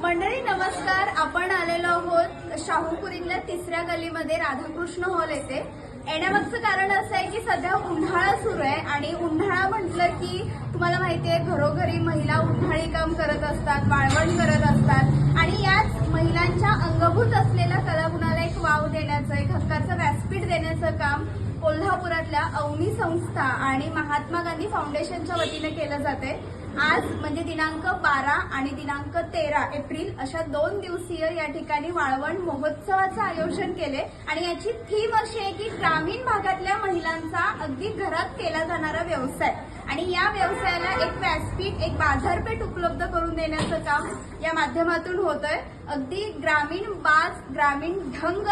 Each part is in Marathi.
मंडळी नमस्कार. आपण आलेलो आहोत शाहूपुरीतल्या तिसऱ्या गलीमध्ये राधाकृष्ण हॉल येते येण्यामागचं कारण असं आहे की सध्या उन्हाळा सुरू आहे आणि उन्हाळा म्हटलं की तुम्हाला माहिती आहे घरोघरी महिला उन्हाळी काम करत असतात वाळवण करत असतात. आणि याच महिलांच्या अंगभूत असलेल्या कलागुणाला एक वाव देण्याचं एक हक्काचं व्यासपीठ देण्याचं काम कोल्हापुरातल्या अवनी संस्था आणि महात्मा गांधी फाउंडेशनच्या वतीने केलं जाते. आज म्हणजे दिनांक बारा आणि दिनांक तेरा एप्रिल अशा दोन दिवसीय या ठिकाणी वाळवण महोत्सवाचं आयोजन केले. आणि याची थीम अशी आहे की ग्रामीण भागातल्या महिलांचा अगदी घरात केला जाणारा व्यवसाय. आणि या व्यवसायाला एक व्यासपीठ एक बाजारपेठ उपलब्ध करून देण्याचं काम या माध्यमातून होतंय. अगदी ग्रामीण बाज ग्रामीण ढंग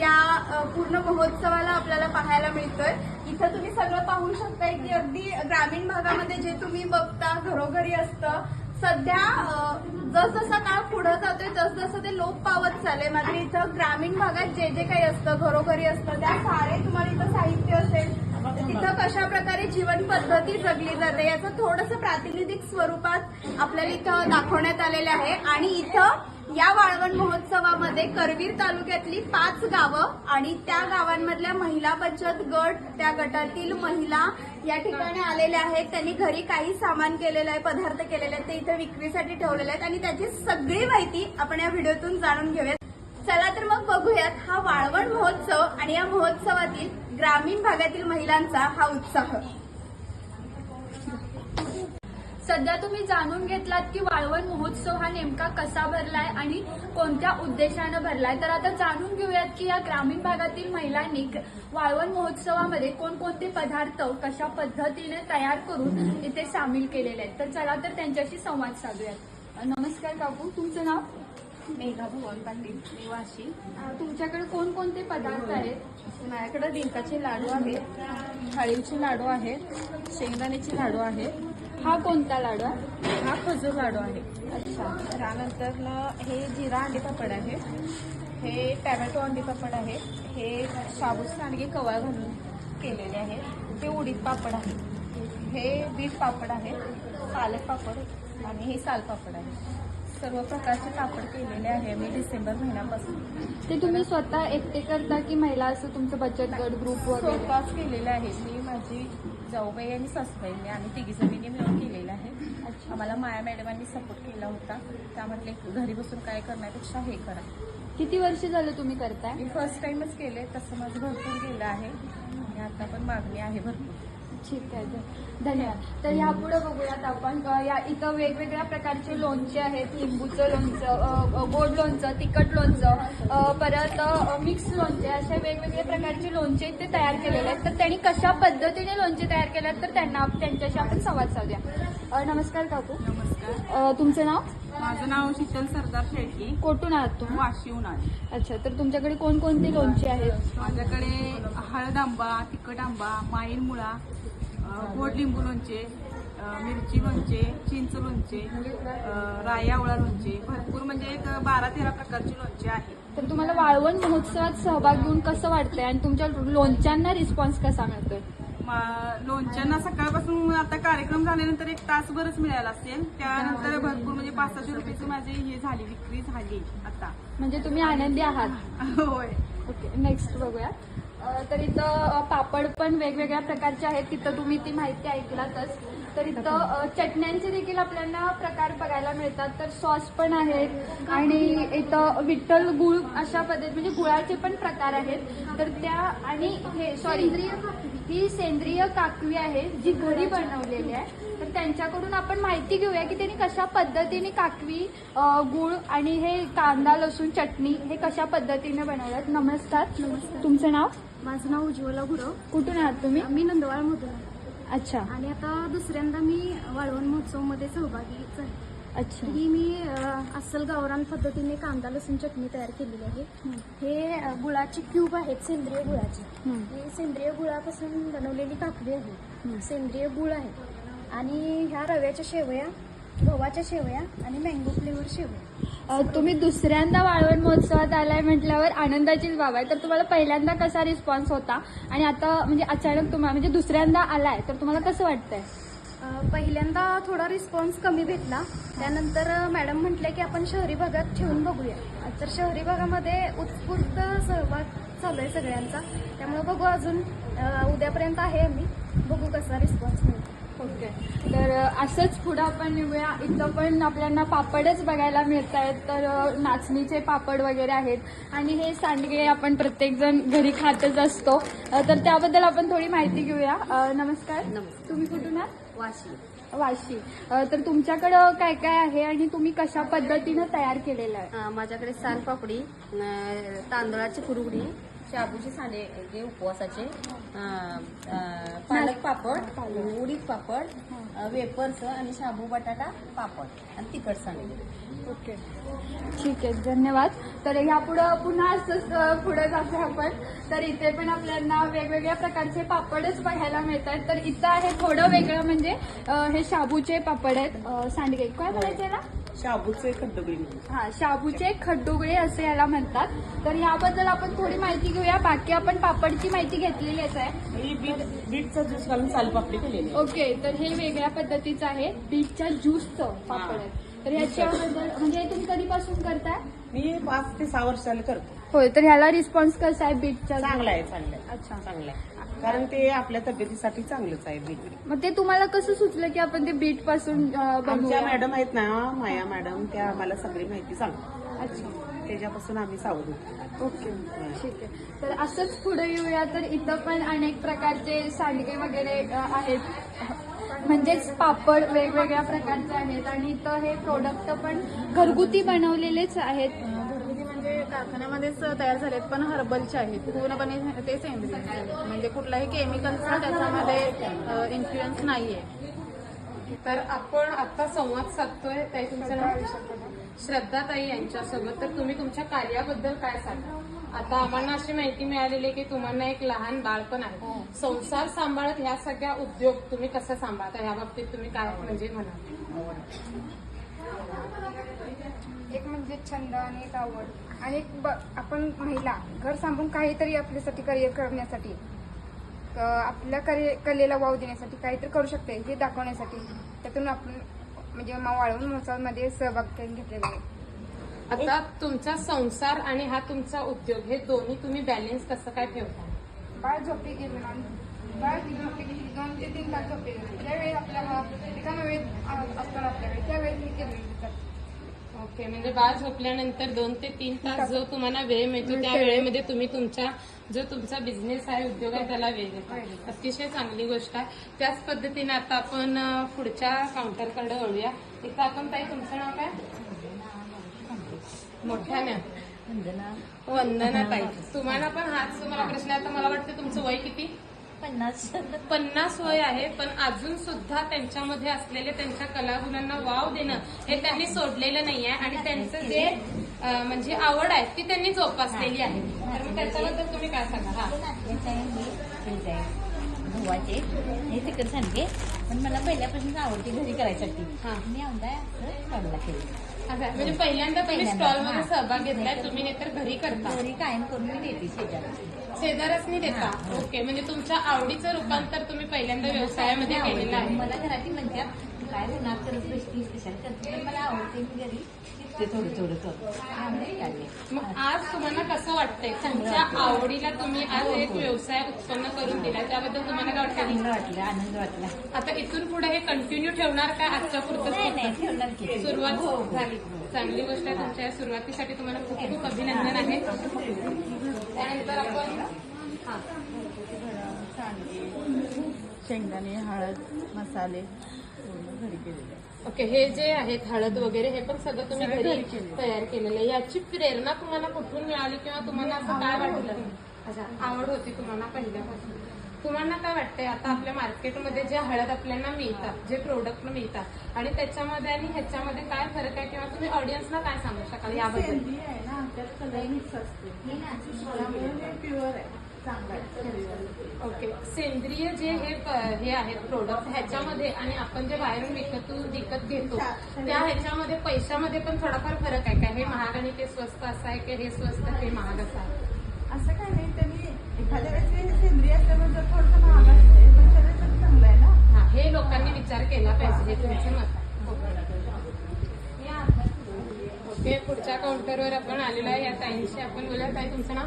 या पूर्ण महोत्सवाला आपल्याला पाहायला मिळतोय. इथं तुम्ही सगळं पाहू शकताय की अगदी ग्रामीण भागामध्ये जे तुम्ही बघता घरोघरी असतं सध्या जसजसा काळ पुढे जातोय तसजसं ते लोप पावत चाललंय. मात्र इथं ग्रामीण भागात जे जे काही असतं घरोघरी असतं त्या सारे तुम्हाला इथं साहित्य असेल तिथं कशा प्रकारे जीवन पद्धती जगली जाते याचं थोडंसं प्रातिनिधिक स्वरूपात आपल्याला इथं दाखवण्यात आलेलं आहे. आणि इथं या वाळवण महोत्सवामध्ये करवीर तालुक्यातली पाच गावं आणि त्या गावांमधल्या महिला बचत गट त्या गटातील महिला या ठिकाणी आलेल्या आहेत. त्यांनी घरी काही सामान केलेलं आहे पदार्थ केलेले आहेत ते इथे विक्रीसाठी ठेवलेले आहेत. आणि त्याची सगळी माहिती आपण या व्हिडिओतून जाणून घेऊयात. चला तर मग बघूयात हा वाळवण महोत्सव आणि या महोत्सवातील ग्रामीण भागातील महिलांचा हा उत्साह. सध्या तुम्ही जाणून घेतलात की वाळवण महोत्सव हा नेमका कसा भरलाय आणि कोणत्या उद्देशानं भरलाय. तर आता जाणून घेऊयात की या ग्रामीण भागातील महिलांनी वाळवण महोत्सवामध्ये कोणकोणते पदार्थ कशा पद्धतीने तयार करून इथे सामील केलेले आहेत. तर चला तर त्यांच्याशी संवाद साधूयात. नमस्कार काकू तुमचं नाव? मेघा भुवन पाटील निवासी तुमच्याकडे कोणकोणते पदार्थ आहेत? माझ्याकडे डिंकाचे लाडू आहेत थाळीचे लाडू आहेत शेंगदाण्याचे लाडू आहेत. हा कोणता लाडू आहे? हा खजूर लाडू आहे. अच्छा. त्यानंतर हे जिरा अंडी पापड आहे. हे टॅमॅटो अंडी पापड आहे. हे शाबूत सांडगे कवा घालून केलेले आहे. हे उडीद पापड आहे. हे बीट पापड आहे. पालक पापड आणि हे साल पापड आहे. सर्व प्रकारचे पापड केलेले आहे. मी डिसेंबर महिन्यापासून ते तुम्ही स्वतः एकटे करता की महिला असं तुमचं बचत गट ग्रुप वगैरे? स्वतःच केलेले आहे. मी माझी जाऊबाई आणि सासूबाईंनी आम्ही तिघी जणींनी मिळून केलेलं आहे. अच्छा. आम्हाला माया मॅडमांनी सपोर्ट केला होता. त्या म्हटले घरी बसून काय करण्यापेक्षा हे करा. किती वर्ष झालं तुम्ही करताय? मी फर्स्ट टाइमच केले तसं माझं भरपूर गेलं आहे. आणि आता पण मागणी आहे भरपूर. ठीक आहे धन्यवाद. तर यापुढे बघूयात आपण. या इथं वेगवेगळ्या प्रकारचे लोणचे आहेत लिंबूचं लोणचं गोड लोणचं तिखट लोणचं परत मिक्स लोणचे असे वेगवेगळे प्रकारचे लोणचे इथे तयार केलेले आहेत. तर त्यांनी कशा पद्धतीने लोणचे तयार केले आहेत तर त्यांना त्यांच्याशी आपण संवाद साधूया. नमस्कार काकू. नमस्कार. तुमचं नाव? माझं नाव शीतल सरदार शेळकी. कोठून आहात तुम्ही? वाशिवून आहे अच्छा तर तुमच्याकडे कोणकोणते लोणचे आहेत? माझ्याकडे हळद आंबा तिखट आंबा माईल मुळा गोड लिंबू लोणचे मिरची लोणचे चिंच लोणचे आवळा लोणचे भरपूर म्हणजे एक बारा तेरा प्रकारचे लोणचे आहेत तर तुम्हाला वाळवण महोत्सवात सहभाग घेऊन कसं वाटतंय? आणि तुमच्या लोणच्यांना रिस्पॉन्स कसा मिळतोय? लोणच्यांना सकाळपासून आता कार्यक्रम झाल्यानंतर एक तासभरच मिळाला असेल. त्यानंतर भरपूर म्हणजे पाच सहाशे रुपयाची माझी हे झाली विक्री झाली आता. म्हणजे तुम्ही आनंदी आहात. होय. ओके नेक्स्ट बघूया. तर इथं पापड पण वेगवेगळ्या प्रकारचे आहेत. तिथं तुम्ही ती माहिती ऐकलातच. तर इथं चटण्यांचे देखील आपल्याला प्रकार बघायला मिळतात. तर सॉस पण आहेत. आणि इथं विठ्ठल गुळ अशा पद्धती म्हणजे गुळाचे पण प्रकार आहेत. तर त्या आणि हे सॉरी ही सेंद्रिय काकवी आहे जी घरी बनवलेली आहे. तर त्यांच्याकडून आपण माहिती घेऊया की त्यांनी कशा पद्धतीने काकवी गुळ आणि हे कांदा लसूण चटणी हे कशा पद्धतीने बनवतात. नमस्कार. नमस्कार. तुमचं नाव? माझं नाव उज्ज्वला गुरव. कुठून आहात तुम्ही? मी नंदवाळमधून आहे. अच्छा. आणि आता दुसऱ्यांदा मी वाळवण महोत्सवमध्ये सहभागी झाले. अच्छा. ही मी अ, अस्सल गावरान पद्धतीने कांदा लसूण चटणी तयार केलेली आहे. हं. गुळाचे क्यूब आहेत सेंद्रिय गुळाचे. हं. ही सेंद्रिय गुळापासून बनवलेली काकडी हं. आहे सेंद्रिय गुळ आहे. आणि ह्या रव्याच्या शेवया गव्हाच्या शेवया आणि मँगो फ्लेवर शेवया. तुम्ही दुसऱ्यांदा वाळवण महोत्सवात आलाय म्हटल्यावर आनंदाचीच बाब आहे. तर तुम्हाला पहिल्यांदा कसा रिस्पॉन्स होता? आणि आता म्हणजे अचानक तुम्हाला म्हणजे दुसऱ्यांदा आलाय तर तुम्हाला कसं वाटतंय? पहिल्यांदा थोडा रिस्पॉन्स कमी भेटला. त्यानंतर मॅडम म्हटले की आपण शहरी भागात ठेवून बघूया. तर शहरी भागामध्ये उत्स्फूर्त सहभाग चालू आहे सगळ्यांचा. त्यामुळे बघू अजून. उद्यापर्यंत आहे आम्ही. बघू कसा रिस्पॉन्स मिळतो ओके तर असंच पुढं आपण निघूया. इथं पण आपल्याला पापडच बघायला मिळत आहेत तर नाचणीचे पापड वगैरे आहेत. आणि हे सांडगे आपण प्रत्येकजण घरी खातच असतो. तर त्याबद्दल आपण थोडी माहिती घेऊया. नमस्कार. नमस्कार. तुम्ही कुठून आहात? वाशी. वाशी. अ, तर तुमच्याकडं काय काय आहे आणि तुम्ही कशा पद्धतीनं तयार केलेलं आहे? अं, माझ्याकडे सालपापडी अं, तांदळाची कुरगडी शाबूचे सांडे उपवासाचे अं, अं, पालक पापड उडीद पापड वेपर्स आणि शाबू बटाटा पापड आणि तिखट सांडे ओके. ठीक आहे धन्यवाद. तर यापुढं पुन्हा असंच पुढे जातो आपण. तर इथे पण आपल्याला वेगवेगळ्या प्रकारचे पापडच बघायला मिळत आहेत तर इथं आहे थोडं वेगळं म्हणजे हे शाबूचे पापड आहेत. सांडगे. काय म्हणायचे याला शाबूचे खड्डगडी हा शाबूचे खड्डुगळे असे याला म्हणतात. तर याबद्दल आपण थोडी माहिती घेऊया. बाकी आपण पापडची माहिती घेतलेलीच आहे. ही बीट बीटचा ज्यूस घालून सालपापडी केलेली. ओके तर हे वेगळ्या पद्धतीचं आहे. बीटच्या ज्यूसचं पापड आहे. तर ह्याच्याबद्दल म्हणजे तुम्ही कधीपासून करताय? मी पाच ते सहा वर्षाला करतो. होय तर ह्याला रिस्पॉन्स कसा आहे बीटच्या चांगला आहे चांगला आहे. अच्छा. चांगला आहे. कारण ते आपल्या तब्येतीसाठी चांगलंच आहे बीट मग ते तुम्हाला कसं सुचलं की आपण ते बीटपासून अं, आमच्या बनवूया मॅडम आहेत ना माया मॅडम त्या आम्हाला सगळी माहिती सांगतात अच्छा. त्याच्यापासून आम्ही सावध होतो. ओके ठीक आहे. तर असंच पुढे येऊया. तर इथं पण अनेक प्रकारचे सांडगे वगैरे अं, आहेत. म्हणजेच पापड वेगवेगळ्या प्रकारचे आहेत. आणि इथं हे प्रोडक्ट पण घरगुती बनवलेलेच आहेत. कारखान्यामध्येच तयार झालेत पण हर्बलचे आहेत. पूर्णपणे ते सेंद्रिय. आहेत. म्हणजे कुठलाही केमिकलचा त्याच्यामध्ये इन्फ्लुएन्स नाहीये. तर आपण आता संवाद साधतोय ताई तुमचं नाव श्रद्धाताई यांच्यासोबत. तर तुम्ही तुमच्या कार्याबद्दल काय सांगा? आता आम्हाला अशी माहिती मिळालेली आहे की तुम्हाला एक लहान बाळ पण आहे संसार सांभाळत ह्या सगळ्या उद्योग तुम्ही कसं सांभाळता? ह्या बाबतीत तुम्ही काय म्हणजे म्हणा. एक म्हणजे छंद आणि एक आवड. आणि एक ब- आपण महिला घर सांभाळून काहीतरी आपल्यासाठी करिअर करण्यासाठी अ, आपल्या करि कलेला वाव देण्यासाठी काहीतरी करू शकते हे दाखवण्यासाठी त्यातून आपण म्हणजे मा- वाळवून महोत्सवामध्ये सहभाग त्यांनी घेतलेला आहे. आता तुमचा संसार आणि हा तुमचा उद्योग हे दोन्ही तुम्ही बॅलेन्स कसं काय ठेवता? बाळ झोपे गेले ना बाळ दोन ते तीन तास रिकामा वेळ आपल्याकडे त्यावेळी. ओके म्हणजे बाळ झोपल्यानंतर दोन ते तीन तास जो तुम्हाला वेळ मिळतो त्या वेळेमध्ये तुम्ही तुमच्या जो तुमचा बिझनेस आहे उद्योग आहे त्याला वेळ देता. अतिशय चांगली गोष्ट आहे. त्याच पद्धतीने आता आपण पुढच्या काउंटरकडे वळूया. इथं आपण ताई तुमचं नाव काय? मोठ्याने. वंदना. ताई. तुम्हाला पण हाच मला प्रश्न आहे. आता मला वाटतं तुमचं वय किती? पन्नास. पन्नास वय आहे पण अजून सुद्धा त्यांच्यामध्ये असलेले त्यांच्या कलागुणांना वाव देणं हे त्यांनी सोडलेलं नाही आहे आणि त्यांचं जे म्हणजे आवड आहे ती त्यांनी जोपासलेली आहे. तर मग त्याच्याबद्दल तुम्ही काय सांगा हा. हे. सांडगे पण मला पहिल्यापासून आवडते घरी करायसाठी. हा. मी केली. म्हणजे पहिल्यांदा तुम्ही पहिल्यांदा, स्टॉलमध्ये हा. सहभाग घेतलाय तुम्ही नाही तर घरी करता. घरी कायम करून मी देते शेजारी. शेजारच देता. हा. ओके म्हणजे तुमच्या आवडीचं रूपांतर तुम्ही पहिल्यांदा व्यवसायामध्ये केलेलं आहे. मला घरातील म्हणतात "तू काय होणार करते पण मला आवडते मी घरी थोडं थोडं थोडं. मग आज तुम्हाला कसं वाटतंय? तुमच्या आवडीला तुम्ही आज एक व्यवसाय उत्पन्न करून दिला त्याबद्दल तुम्हाला काय वाटतं? चांगलं वाटलं आनंद वाटला. आता इथून पुढे हे कंटिन्यू ठेवणार का आजच्या पुरतं ठेवणार की. सुरुवात हो, हो. झाली. चांगली गोष्ट आहे तुमच्या सुरुवातीसाठी. तुम्हाला खूप खूप अभिनंदन आहे. त्यानंतर आपण हा. शेंगदाणे हळद मसाले घरी केलेले. ओके हे जे आहेत हळद वगैरे हे पण सगळं तुम्ही घरी तयार केलेलं आहे. याची प्रेरणा तुम्हाला कुठून मिळाली किंवा तुम्हाला असं काय वाटलं? अच्छा. आवड होती तुम्हाला पहिल्यापासून? तुम्हाला काय वाटतंय? आता आपल्या मार्केटमध्ये जे हळद आपल्याला मिळतात जे प्रोडक्ट मिळतात आणि त्याच्यामध्ये आणि ह्याच्यामध्ये काय फरक आहे? किंवा तुम्ही ऑडियन्सला काय सांगू शकाल याबद्दल? सेंद्रिय आहे ना? त्यात कलर मिक्स असते त्यामुळे हे प्युअर आहे. चांगलं आहे. शरीराला. ओके. सेंद्रिय जे हे प- हे आहेत प्रोडक्ट ह्याच्यामध्ये आणि आपण जे बाहेरून विकत विकत घेतो त्या ह्याच्यामध्ये पैशामध्ये पण थोडाफार फरक आहे का? हे महाग आणि ते स्वस्त असं आहे की हे स्वस्त हे महाग असं आहे? असं काय नाही त्यांनी एखाद्या वेळेस हे सेंद्रिय असल्यानंतर थोडंसं महाग असते पण शरीरासाठी चांगलं आहे ना? हा हे लोकांनी विचार केला पाहिजे हे तुमचं मत. आहे ओके पुढच्या काउंटरवर आपण आलेलो आहे. या ताईंशी आपण बोलूया. ताई तुमचं नाव?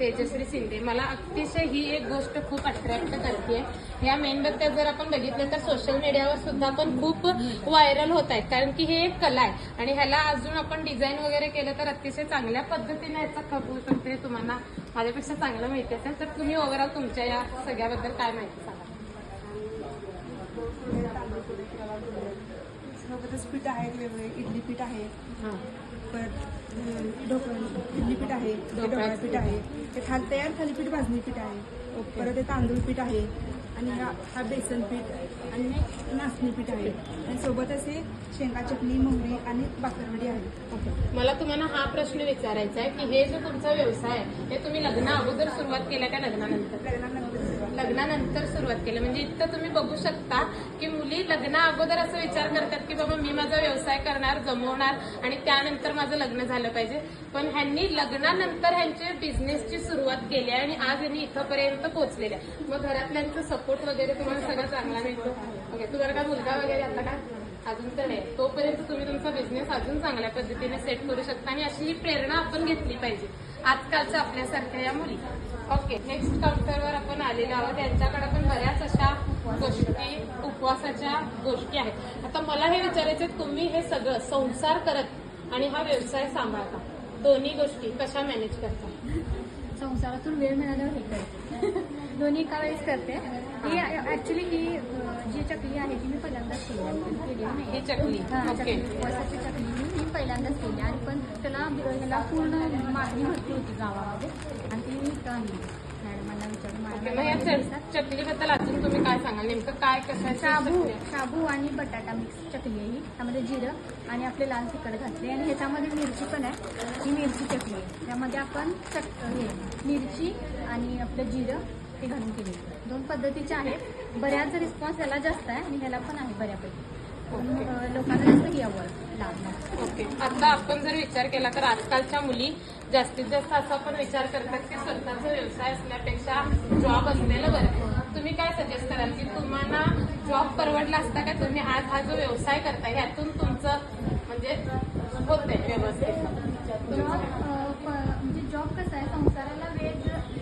तेजश्री शिंदे. मला अतिशय ही एक गोष्ट खूप अट्रॅक्ट करते या मेणबत्त्या जर आपण बघितलं तर सोशल मीडियावर सुद्धा पण खूप व्हायरल होत आहेत. कारण की हे एक कला आहे. आणि ह्याला अजून आपण डिझाईन वगैरे केलं तर अतिशय चांगल्या पद्धतीने याचा खप होऊ शकते तुम्हाला माझ्यापेक्षा चांगलं माहिती असेल. तर तुम्ही ओव्हरऑल तुमच्या या सगळ्याबद्दल काय माहिती सांगा सोबतच पीठ आहे वेगवेगळे. इडली पीठ आहे हां. परत ढोकळा. इडली पीठ आहे ढोकळा पीठ आहे. ते थाल तयार थालीपीठ भाजणी पीठ आहे. परत ते तांदूळ पीठ आहे. आणि हा हा बेसन पीठ आणि हे नाचणी पीठ आहे. आणि सोबतच हे शेंगा चटणी मोहरी आणि बाकरवडी आहे. मला तुम्हाला हा प्रश्न विचारायचा आहे की हे जो तुमचा व्यवसाय आहे हे तुम्ही लग्ना अगोदर सुरुवात केला का लग्नानंतर? लग्नानंतर. लग्नानंतर सुरुवात केली. म्हणजे इथं तुम्ही बघू शकता की मुली लग्ना अगोदर असं विचार करतात की बाबा मी माझा व्यवसाय करणार जमवणार आणि त्यानंतर माझं लग्न झालं पाहिजे. पण ह्यांनी लग्नानंतर ह्यांचे बिझनेसची सुरुवात केली आहे आणि आज यांनी इथंपर्यंत पोहोचलेले आहे. मग घरातल्यांचं सपोर्ट वगैरे तुम्हाला सगळं चांगला मिळतो ओके तुम्हाला काय मुलगा वगैरे आता का? अजून तर नाही. तोपर्यंत तुम्ही तुमचा बिझनेस अजून चांगल्या पद्धतीने सेट करू शकता आणि अशी ही प्रेरणा आपण घेतली पाहिजे. आजकालच्या आपल्यासारख्या या मुली. ओके नेक्स्ट काउंटरवर आपण आलेलो आहोत. यांच्याकडे पण बऱ्याच अशा गोष्टी उपवासाच्या गोष्टी आहेत. आता मला हे विचारायचं तुम्ही हे सगळं संसार करत आणि हा व्यवसाय सांभाळता. दोन्ही गोष्टी कशा मॅनेज करता? संसारातून वेळ मिळाल्यावर हे करते. दोन्ही एका वेळेस करते. ही ऍक्च्युली ही जी चकली आहे ती मी पहिल्यांदाच केली ही चकली. ओके. चकली. उपवासाची चकली मी पहिल्यांदाच केली आणि पण त्याला ह्याला पूर्ण मागणी भरपूर होती गावामध्ये. आणि ती मी आणली. मॅडमांना विचारून चकलीबद्दल अजून तुम्ही काय सांगाल? नेमकं काय कशाची शाबू? शाबू आणि बटाटा मिक्स चकली आहे ही. त्यामध्ये जिरं आणि आपले लाल तिखट घातले. आणि ह्याच्यामध्ये मिरची पण आहे. ही मिरची चकली आहे. त्यामध्ये आपण चक हे मिरची आणि आपलं जिरं हे घालून केली दोन पद्धतीचे आहेत. बऱ्याच रिस्पॉन्स याला जास्त आहे आणि ह्याला पण आहे बऱ्यापैकी. लोकांना जास्त लागणार ओके. आता आपण जर विचार केला तर आजकालच्या मुली जास्तीत जास्त असा पण विचार करतात की स्वतःचा व्यवसाय असण्यापेक्षा जॉब असलेलं बरं तुम्ही काय सजेस्ट कराल की तुम्हाला जॉब परवडला असता का? तुम्ही आज हा जो व्यवसाय करताय ह्यातून तुमचं म्हणजे होतंय व्यवस्थित. जॉब म्हणजे जॉब कसं आहे? संसाराला वेळ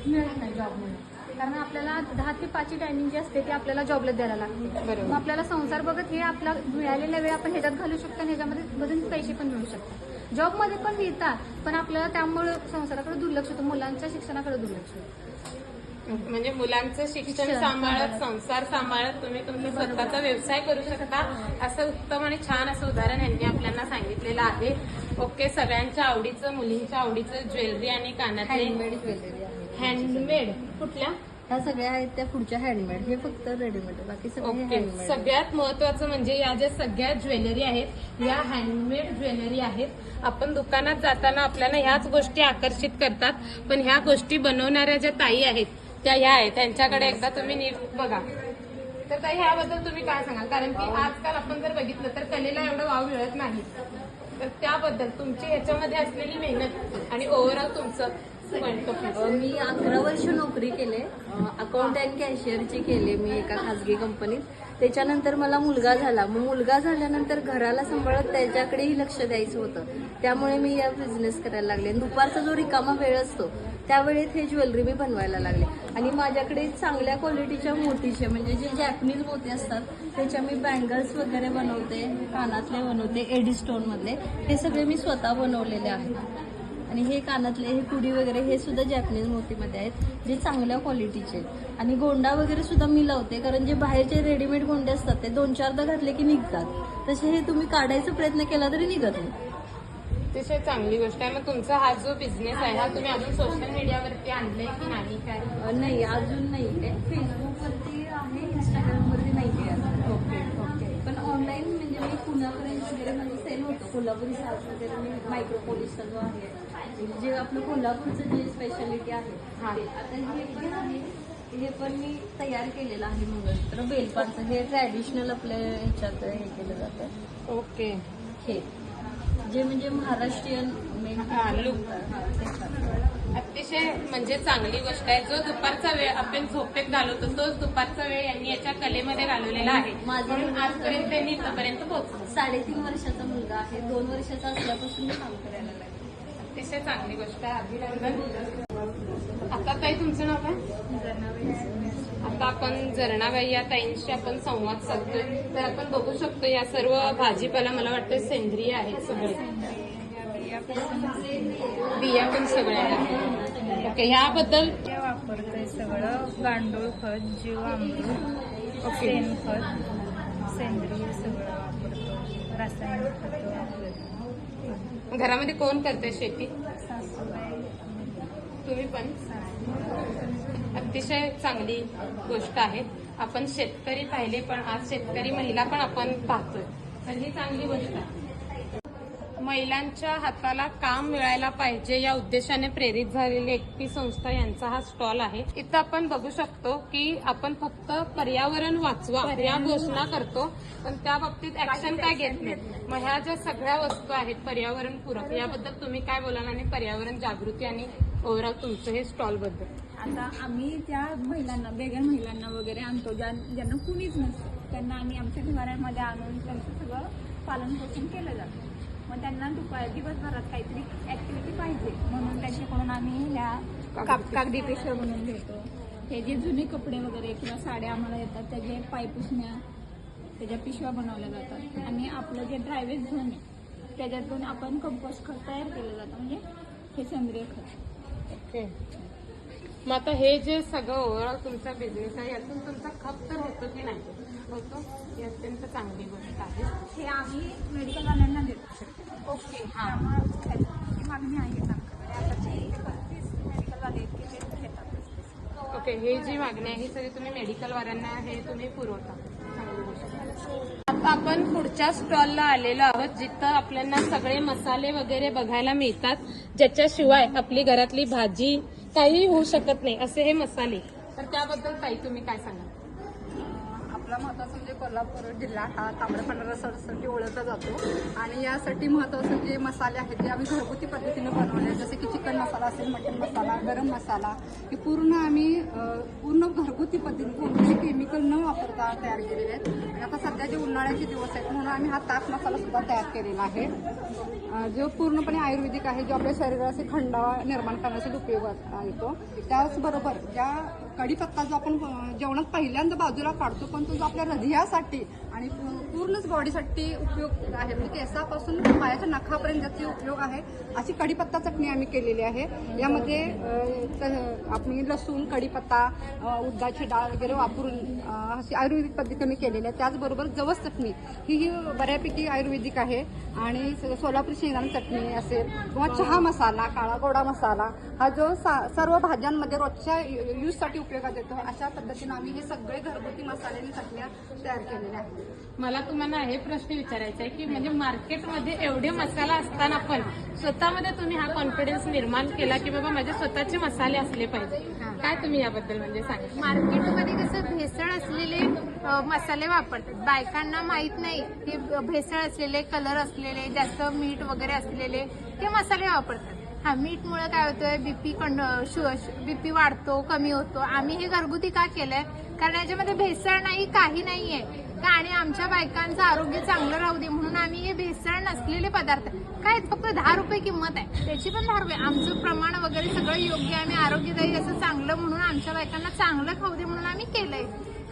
मिळत नाही जॉबमुळे. कारण आपल्याला दहा ते पाचची टायमिंग जी असते ती आपल्याला जॉबला द्यायला लागते. बरोबर. मग आपल्याला संसार बघत हे आपला मिळालेला वेळ आपण ह्याच्यात घालू शकतो आणि ह्याच्यामध्ये मधून पैसे पण मिळू शकतात. जॉबमध्ये पण मिळतात पण आपल्याला त्यामुळे संसाराकडे दुर्लक्ष होतं मुलांच्या शिक्षणाकडे दुर्लक्ष होतं. म्हणजे मुलांचं शिक्षण सांभाळत संसार सांभाळत तुम्ही तुमचा स्वतःचा व्यवसाय करू शकता. असं उत्तम आणि छान असं उदाहरण यांनी आपल्याला सांगितलेलं आहे. ओके सगळ्यांच्या आवडीचं मुलींच्या आवडीचं ज्वेलरी आणि कानातले हँडमेड ज्वेलरी आहे. हँडमेड कुठल्या? ह्या सगळ्या आहेत त्या पुढच्या हँडमेड हे फक्त रेडीमेड आहे बाकी सगळे ओके हँडमेड सगळ्यात महत्वाचं म्हणजे या ज्या सगळ्या ज्वेलरी आहेत या हँडमेड ज्वेलरी आहेत आपण दुकानात जाताना आपल्याला ह्याच गोष्टी आकर्षित करतात. पण ह्या गोष्टी बनवणाऱ्या ज्या ताई आहेत त्या ह्या आहेत. त्यांच्याकडे एकदा तुम्ही नीट बघा. तर ताई ह्याबद्दल तुम्ही काय सांगाल? कारण की आजकाल आपण जर बघितलं तर कलेला एवढं वाव मिळत नाही. तर त्याबद्दल तुमची ह्याच्यामध्ये असलेली मेहनत आणि ओव्हरऑल तुमचं मी अकरा वर्ष नोकरी केले. अकाउंट अँड कॅशियरची केले मी एका खाजगी कंपनीत त्याच्यानंतर मला मुलगा झाला. मग मुलगा झाल्यानंतर घराला सांभाळत त्याच्याकडेही लक्ष द्यायचं होतं. त्यामुळे मी या बिझनेस करायला लागले. आणि दुपारचा जो रिकामा वेळ असतो त्यावेळेत हे ज्वेलरी मी बनवायला लागले. आणि माझ्याकडे चांगल्या क्वालिटीच्या मोतीचे म्हणजे जे जॅपनीज मोती असतात त्याच्या मी बँगल्स वगैरे बनवते कानातले बनवते एडी स्टोनमधले हे सगळे मी स्वतः बनवलेले आहेत. आणि हे कानातले हे कुडी वगैरे हे सुद्धा जॅपनीज मोतीमध्ये आहेत जे चांगल्या क्वालिटीचे आहेत. आणि गोंडा वगैरे सुद्धा मी लावते कारण जे बाहेरचे रेडीमेड गोंडे असतात ते दोन चारदा घातले की निघतात. तसे हे तुम्ही काढायचा प्रयत्न केला तरी निघत नाही. अतिशय चांगली गोष्ट आहे. मग तुमचा हा जो बिझनेस आहे हा तुम्ही अजून सोशल मीडियावरती आणलाय की नाही? काय? नाही अजून नाही. काय फेसबुकवरती आहे इंस्टाग्रामवरती नाही आहे ओके ओके. पण ऑनलाईन म्हणजे मी पुण्यापर्यंत वगैरे सेल होतं. कोल्हापुरी साज वगैरे मी मायक्रो जो आहे म्हणजे जे आपलं कोल्हापूरचं जे स्पेशालिटी आहे हा. ते आता हे आहे हे पण मी तयार केलेलं आहे मंगळसूत्र बेलपानचं हे ट्रॅडिशनल आपल्या ह्याच्यात हे केलं जातं. ओके. हे. जे म्हणजे महाराष्ट्रीयन मेन हा, look. अतिशय म्हणजे चांगली गोष्ट आहे. जो दुपारचा वेळ आपण झोपेत घालवतो तोच दुपारचा वेळ यांनी याच्या कलेमध्ये घालवलेला आहे. माझं म्हणून आजपर्यंत त्यांनी इथपर्यंत पोहोचलो. साडेतीन वर्षाचा मुलगा आहे. दोन वर्षाचा असल्यापासून मी काम करायला लागले. अतिशय चांगली गोष्ट आहे अभिनंदन. आता ताई तुमचं नाव काय? आता आपण जरणाबाई या ताईंशी आपण संवाद साधतोय. तर आपण बघू शकतो या सर्व भाजीपाला मला वाटतं सेंद्रिय आहेत सगळे. बिया पण सगळ्या आहेत. ओके ह्याबद्दल? वापरतोय सगळं. गांडूळ खत जीवामृत शेणखत सेंद्रिय सगळं वापरतो. रासायनिक खत वापरतो घरामध्ये कोण करते शेती? तुम्ही पण? अतिशय चांगली गोष्ट आहे. आपण शेतकरी पाहिले पण आज शेतकरी महिला पण आपण पाहतोय. तर ही चांगली गोष्ट आहे. महिलांच्या हाताला काम मिळायला पाहिजे या उद्देशाने प्रेरित झालेली एकटी संस्था यांचा हा स्टॉल आहे. इथं आपण बघू शकतो की आपण फक्त पर्यावरण वाचवा या घोषणा करतो पण त्या बाबतीत ऍक्शन काय घेत नाही. मग ह्या ज्या सगळ्या वस्तू आहेत पर्यावरण पूरक याबद्दल तुम्ही काय बोलाल आणि पर्यावरण जागृती आणि ओव्हरऑल तुमचं हे स्टॉलबद्दल? आता आम्ही त्या महिलांना वेगळ्या महिलांना वगैरे आणतो ज्या ज्यांना कुणीच नसतं. त्यांना आम्ही आमच्या घरामध्ये आणून त्यांचं सगळं पालन पोषण केलं जातं. मग त्यांना दुपार दिवसभरात काहीतरी ऍक्टिव्हिटी पाहिजे. म्हणून त्यांच्याकडून आम्ही ह्या काप कागदी पेशव्या बनवून घेतो. हे जे जुने कपडे वगैरे किंवा साड्या आम्हाला येतात त्याचे पायपुसण्या त्याच्या पिशव्या बनवल्या जातात. आणि आपलं जे ड्रायवेज झोन आहे त्याच्यातून आपण कंपोस्ट खत तयार केलं जातं. म्हणजे हे सेंद्रिय खत. ओके. मग आता हे जे सगळं ओव्हरऑल तुमचा बिझनेस आहे यातून तुमचा खप तर होतो की नाही? होतो. ही अत्यंत चांगली गोष्ट आहे. हे आम्ही मेडिकल वाल्यांना देतो. ओके ही. मागणी आहे आमच्याकडे. आताची पस्तीस मेडिकल वाले आहेत की ते घेतात. ओके हे जी मागणी आहे ही सगळी तुम्ही मेडिकल वाल्यांना हे तुम्ही पुरवता. चांगली गोष्ट. आपण पुढच्या स्टॉलला आलेलो आहोत जिथं आपल्याला सगळे मसाले वगैरे बघायला मिळतात. ज्याच्याशिवाय आपली घरातली भाजी काही होऊ शकत नाही असे हे मसाले. तर त्याबद्दल ताई तुम्ही काय सांगा आपला महत्त्वाचा म्हणजे कोल्हापूर जिल्हा हा तांबड्या पांढऱ्या रसासाठी ओळखला जातो. आणि यासाठी महत्त्वाचे जे मसाले आहेत जे आम्ही घरगुती पद्धतीने बनवले जसे की चिकन मसाला असेल मटन मसाला गरम मसाला हे पूर्ण आम्ही पूर्ण घरगुती पद्धतीने कोणतेही केमिकल न वापरता तयार केलेले आहेत. आणि आता सध्याचे उन्हाळ्याचे दिवस आहेत म्हणून आम्ही हा ताक मसालासुद्धा तयार केलेला आहे. जो पूर्णपणे आयुर्वेदिक आहे जो आपल्या शरीराचे खंडावा निर्माण करण्यासाठी उपयोगात येतो. त्याचबरोबर ज्या कढीपत्ता जो आपण जेवणात पहिल्यांदा बाजूला काढतो पण तो जो आपल्या हृदयासाठी आणि पूर्णच बॉडीसाठी उपयोग आहे. म्हणजे केसापासून पायाच्या नखापर्यंत ज्याचे उपयोग आहे अशी कढीपत्ता चटणी आम्ही केलेली आहे. यामध्ये अ, लसूण कढीपत्ता उद्दाची डाळ वगैरे वापरून अशी आयुर्वेदिक पद्धतीने केलेली आहे. त्याचबरोबर जवस चटणी. ही ही बऱ्यापैकी आयुर्वेदिक आहे. आणि स- सोलापुरी चटणी असेल किंवा चहा मसाला काळा गोडा मसाला हा जो सा- सर्व भाज्यांमध्ये रोजच्या यूजसाठी उपयोगात येतो अशा पद्धतीनं आम्ही हे सगळे घरगुती मसाले आणि चटण्या तयार केलेल्या आहेत. मला तुम्हाला हे प्रश्न विचारायचा आहे की म्हणजे मार्केटमध्ये एवढे मसाला असताना पण स्वतःमध्ये तुम्ही हा कॉन्फिडन्स निर्माण केला की बाबा माझे स्वतःचे मसाले असले पाहिजे. काय तुम्ही याबद्दल म्हणजे सांगा मार्केटमध्ये कसं भेसळ असलेले मसाले वापरतात. बायकांना माहीत नाही की भेसळ असलेले कलर असलेले जास्त मीठ वगैरे असलेले ते मसाले वापरतात. हा मीठमुळे काय होतोय? बीपी कंड बीपी वाढतो कमी होतो. आम्ही हे घरगुती का केलंय? कारण याच्यामध्ये भेसळ नाही काही नाहीये. का आणि आमच्या बायकांचं आरोग्य चांगलं राहू दे म्हणून आम्ही हे भेसळ नसलेले पदार्थ काय फक्त दहा रुपये किंमत आहे. त्याची पण दहा रुपये. आमचं प्रमाण वगैरे सगळं योग्य आम्ही आरोग्यदायी असं चांगलं म्हणून आमच्या बायकांना चांगलं खाऊ दे म्हणून आम्ही केलंय.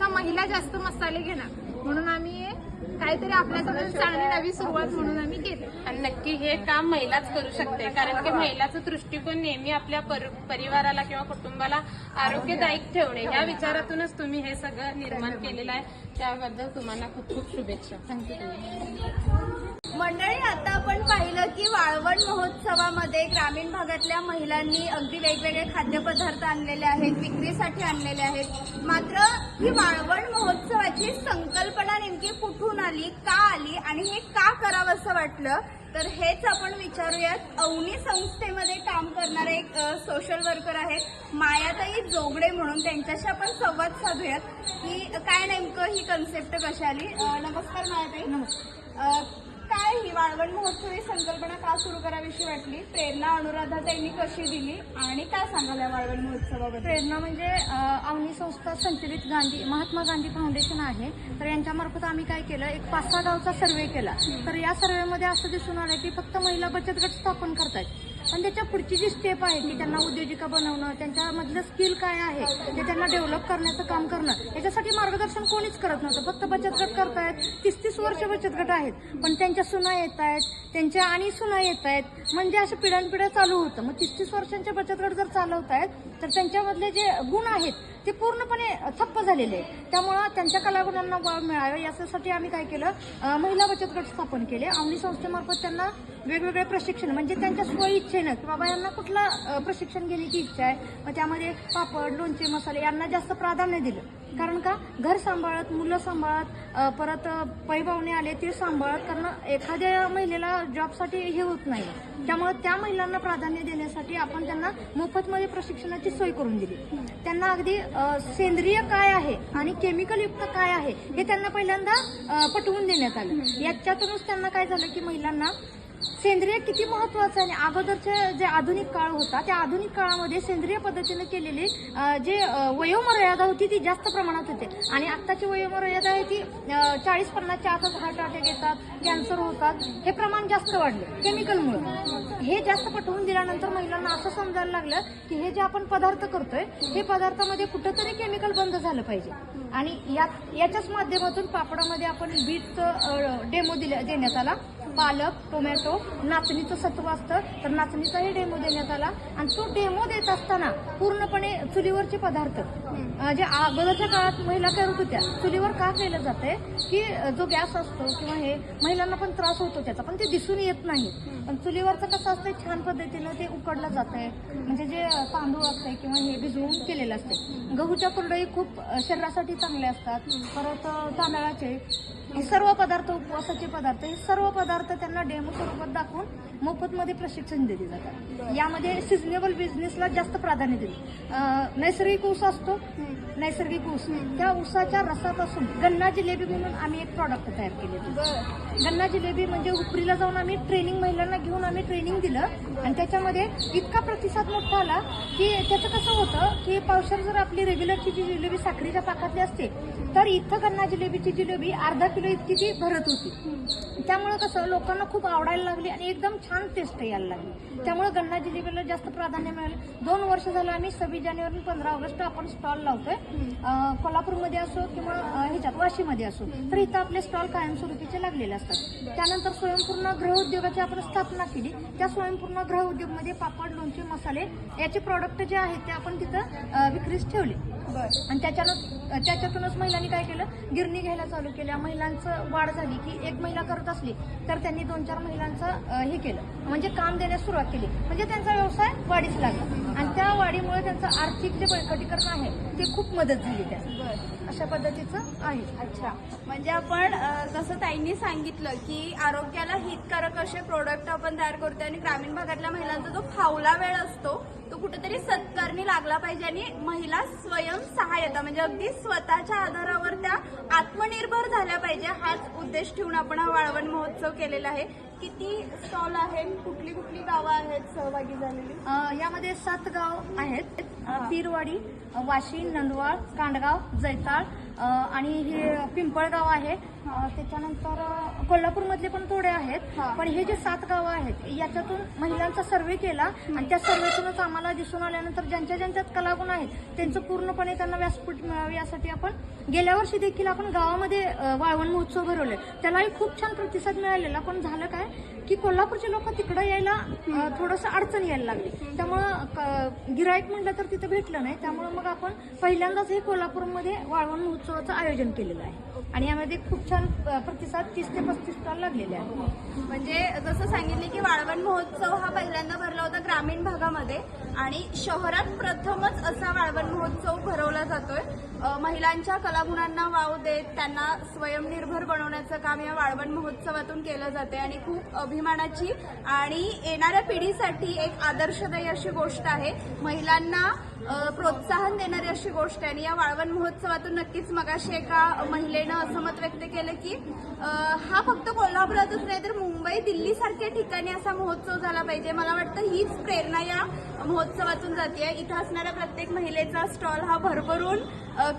का महिला जास्त मसाले घेणार? म्हणून आम्ही हे काहीतरी आपल्यासाठी चांगली नवी सुरुवात म्हणून आम्ही केलं. आणि नक्की हे काम महिलाच करू शकते कारण की महिलाचा दृष्टिकोन नेहमी आपल्या पर- परिवाराला किंवा कुटुंबाला आरोग्यदायक ठेवणे. या विचारातूनच तुम्ही हे सगळं निर्माण केलेलं आहे. त्याबद्दल तुम्हाला खूप खूप शुभेच्छा. मंडळी आता आपण पाहिलं की वाळवण महोत्सवामध्ये ग्रामीण भागातल्या महिलांनी अगदी वेगवेगळे खाद्यपदार्थ आणलेले आहेत विक्रीसाठी आणलेले आहेत. मात्र ही वाळवण महोत्सवाची संकल्पना नेमकी कुठून आली का आली आणि हे का करावं असं वाटलं? तर हेच आपण विचारूयात. अवनी संस्थेमध्ये काम करणारे एक सोशल वर्कर आहेत मायाताई जोगडे म्हणून. त्यांच्याशी आपण संवाद साधूयात. की काय नेमकं ही कन्सेप्ट कशी आली? नमस्कार मायाताई. नमस्कार. काय ही वाळवण महोत्सव ही संकल्पना का सुरू करावीशी वाटली? प्रेरणा अनुराधाताईंनी कशी दिली? आणि काय सांगाल या वाळवण महोत्सवाबद्दल? प्रेरणा म्हणजे अवनी संस्था संचलित गांधी महात्मा गांधी फाउंडेशन आहे. तर यांच्यामार्फत आम्ही काय केलं? एक पाच सहा गावचा सर्वे केला. तर या सर्वेमध्ये असं दिसून आलं की फक्त महिला बचत गट स्थापन करतात पण त्याच्या पुढची जी स्टेप आहे की त्यांना उद्योजिका बनवणं त्यांच्यामधलं स्किल काय आहे ते त्यांना डेव्हलप करण्याचं काम करणं याच्यासाठी मार्गदर्शन कोणीच करत नव्हतं. फक्त बचत गट करतायत. तीस तीस वर्ष बचत गट आहेत. पण त्यांच्या सुना येत आहेत त्यांच्या आणि सुना येत आहेत म्हणजे असं पिढ्यानपिढ्या चालू होतं. मग तीस तीस वर्षांच्या बचत गट जर चालवत आहेत तर त्यांच्यामधले जे गुण आहेत ते पूर्णपणे थप्प झालेले आहेत. त्यामुळं त्यांच्या कलागुणांना वाव मिळावे याच्यासाठी आम्ही काय केलं महिला बचत गट स्थापन केले. अवनी संस्थेमार्फत त्यांना वेगवेगळे प्रशिक्षण म्हणजे त्यांच्या स्वइच्छेनं. की बाबा यांना कुठलं प्रशिक्षण घेण्याची इच्छा आहे? मग त्यामध्ये पापड लोणचे मसाले यांना जास्त प्राधान्य दिलं. कारण का? घर सांभाळत मुलं सांभाळत परत पैभावणे आले ते सांभाळत. कारण एखाद्या महिलेला जॉबसाठी हे होत नाही. त्यामुळे त्या महिलांना प्राधान्य देण्यासाठी आपण त्यांना मोफतमध्ये प्रशिक्षणाची सोय करून दिली. त्यांना अगदी सेंद्रिय काय आहे आणि केमिकलयुक्त काय आहे हे त्यांना पहिल्यांदा पटवून देण्यात आलं. याच्यातूनच त्यांना काय झालं की महिलांना सेंद्रिय किती महत्वाचं आहे? आणि अगोदरचे जे आधुनिक काळ होता त्या आधुनिक काळामध्ये सेंद्रिय पद्धतीने केलेली जे वयोमर्यादा होती ती जास्त प्रमाणात होते. आणि आत्ताची वयोमर्यादा आहे ती चाळीस पन्नासच्या आतच हार्ट अटॅक येतात कॅन्सर होतात हे प्रमाण जास्त वाढले केमिकलमुळे. हे जास्त पटवून दिल्यानंतर महिलांना असं समजायला लागलं की हे जे आपण पदार्थ करतोय हे पदार्थामध्ये कुठंतरी केमिकल बंद झालं पाहिजे. आणि याच्याच माध्यमातून पापडामध्ये आपण बीटचं डेमो दिल्या देण्यात आला. पालक टोमॅटो नाचणीचं सत्व असतं. तर नाचणीचाही डेमो देण्यात आला. आणि तो डेमो देत असताना पूर्णपणे चुलीवरचे पदार्थ जे अगोदरच्या काळात महिला करत होत्या चुलीवर का केलं आहे की जो गॅस असतो किंवा हे महिलांना पण त्रास होतो त्याचा पण ते दिसून येत नाही. पण चुलीवरचं कसं असतंय? छान पद्धतीनं ते उकडलं जातंय. म्हणजे जे तांदूळ असतंय किंवा हे भिजवून केलेलं असते गहूच्या कुरडई खूप शरीरासाठी चांगले असतात. परत तांदळाचे हे सर्व पदार्थ उपवासाचे पदार्थ हे सर्व पदार्थ त्यांना डेमो स्वरूपात दाखवून मोफतमध्ये प्रशिक्षण दिले जातात. यामध्ये सिजनेबल बिझनेसला जास्त प्राधान्य दिले. नैसर्गिक ऊस असतो. नैसर्गिक ऊस. त्या ऊसाच्या रसापासून गन्ना जिलेबी म्हणून आम्ही एक प्रॉडक्ट तयार केले गन्ना जिलेबी म्हणजे उपरीला जाऊन आम्ही ट्रेनिंग महिलांना घेऊन आम्ही ट्रेनिंग दिलं. आणि त्याच्यामध्ये इतका प्रतिसाद मोठा आला की त्याचं कसं होतं की पावसाळ्यात जर आपली रेग्युलरची जी जिलेबी साखरेच्या पाकातली असते तर इथं गन्ना जिलेबीची जिलेबी अर्धा किलो इतकी ती भरत होती. त्यामुळं कसं लोकांना खूप आवडायला लागली आणि एकदम छान टेस्ट यायला लागली. त्यामुळे गन्ना जिलेबीला जास्त प्राधान्य मिळालं. दोन वर्ष झालं आम्ही सव्वीस जानेवारी पंधरा ऑगस्ट आपण स्टॉल लावतोय. कोल्हापूरमध्ये असो किंवा ह्याच्यात वाशीमध्ये असो तर इथं आपले स्टॉल कायमस्वरूपीचे लागलेले असतात. त्यानंतर स्वयंपूर्ण गृहउद्योगाची आपण स्थापना केली. त्या स्वयंपूर्ण गृहउद्योगमध्ये पापड लोणचे मसाले याचे प्रॉडक्ट जे आहेत ते आपण तिथं विक्रीस ठेवले. आणि त्याच्यानं त्याच्यातूनच महिलांनी काय केलं? गिरणी घ्यायला चालू केल्या महिलांचं वाढ झाली की एक महिला करत असली तर त्यांनी दोन चार महिलांचं हे केलं. म्हणजे काम देण्यास सुरुवात केली. म्हणजे त्यांचा व्यवसाय वाढीस लागला. आणि त्या वाढीमुळे त्यांचं आर्थिक जे बळकटीकरण आहे ते खूप मदत झाली त्या अशा पद्धतीचं आहे. अच्छा. म्हणजे आपण जसं ताईंनी सांगितलं की आरोग्याला हितकारक असे प्रोडक्ट आपण तयार करतोय आणि ग्रामीण भागातल्या महिलांचा जो फावला वेळ असतो तो कुठेतरी सत्कारणी लागला पाहिजे आणि महिला स्वयंसहाय्यता म्हणजे अगदी स्वतःच्या आधारावर त्या आत्मनिर्भर झाल्या पाहिजे हाच उद्देश ठेवून आपण हा वाळवण महोत्सव केलेला आहे. किती स्टॉल आहेत? कुठली कुठली गावं आहेत सहभागी झालेली? यामध्ये सात गाव आहेत. पीरवाडी वाशी नंदवाळ कांडगाव जैताळ आणि हे पिंपळगाव आहे. त्याच्यानंतर कोल्हापूरमधले पण थोडे आहेत. पण हे जे सात गावं आहेत याच्यातून महिलांचा सर्वे केला आणि त्या सर्वेतूनच आम्हाला दिसून आल्यानंतर ज्यांच्या ज्यांच्यात कलागुण आहेत त्यांचं पूर्णपणे त्यांना व्यासपीठ मिळावे यासाठी आपण गेल्या वर्षी देखील आपण गावामध्ये वाळवण महोत्सव भरवले त्यालाही खूप छान प्रतिसाद मिळालेला. पण झालं काय? की कोल्हापूरचे लोक तिकडे यायला थोडंसं अडचण यायला लागली. त्यामुळं गिराईक म्हटलं तर तिथं भेटलं नाही. त्यामुळं मग आपण पहिल्यांदाच हे कोल्हापूरमध्ये वाळवण महोत्सवाचं आयोजन केलेलं आहे. आणि यामध्ये खूप छान प्रतिसाद तीस ते पस्तीस स्टॉल लागलेले आहेत. म्हणजे जसं सांगितले की वाळवण महोत्सव हा पहिल्यांदा भरला होता ग्रामीण भागामध्ये आणि शहरात प्रथमच असा वाळवण महोत्सव भरवला जातोय. महिलांच्या कलागुणांना वाव देत त्यांना स्वयंनिर्भर बनवण्याचं काम या वाळवण महोत्सवातून केलं जाते आणि खूप अभिमानाची आणि येणाऱ्या पिढीसाठी एक आदर्शदायी अशी गोष्ट आहे. महिलांना प्रोत्साहन देणारी अशी गोष्ट आहे. आणि या वाळवण महोत्सवातून नक्कीच मगाशी एका महिलेनं असं मत व्यक्त केलं की हा फक्त कोल्हापुरातच नाही तर मुंबई दिल्ली सारख्या ठिकाणी असा महोत्सव झाला पाहिजे. मला वाटतं हीच प्रेरणा या महोत्सवातून जाते इथं असणाऱ्या प्रत्येक महिलेचा स्टॉल हा भरभरून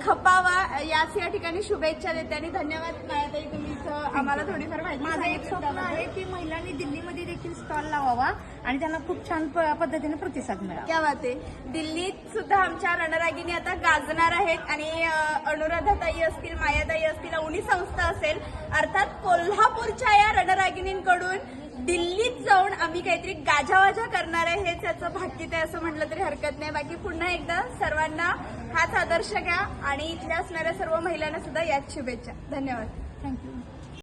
खपावा याच या ठिकाणी शुभेच्छा देते आणि धन्यवाद मायाताई तुम्ही इथं आम्हाला थोडीफार माहिती माझं एक स्वप्न. आहे की महिलांनी दिल्लीमध्ये देखील स्टॉल लावावा आणि त्यांना खूप छान पद्धतीने प्रतिसाद मिळावा. क्या बात आहे. दिल्लीत सुद्धा आमच्या रणरागिणी आता गाजणार आहेत आणि अनुराधाताई असतील मायाताई असतील अवनी संस्था असेल. अर्थात कोल्हापूरच्या या रणरागिणींकडून दिल्लीत जाऊन आम्ही काहीतरी गाजावाजा करणार आहे हेच याचं भाकीत आहे असं म्हटलं तरी हरकत नाही. बाकी पुन्हा एकदा सर्वांना हाच आदर्श घ्या आणि इथल्या असणाऱ्या सर्व महिलांना सुद्धा याच शुभेच्छा. धन्यवाद. थँक्यू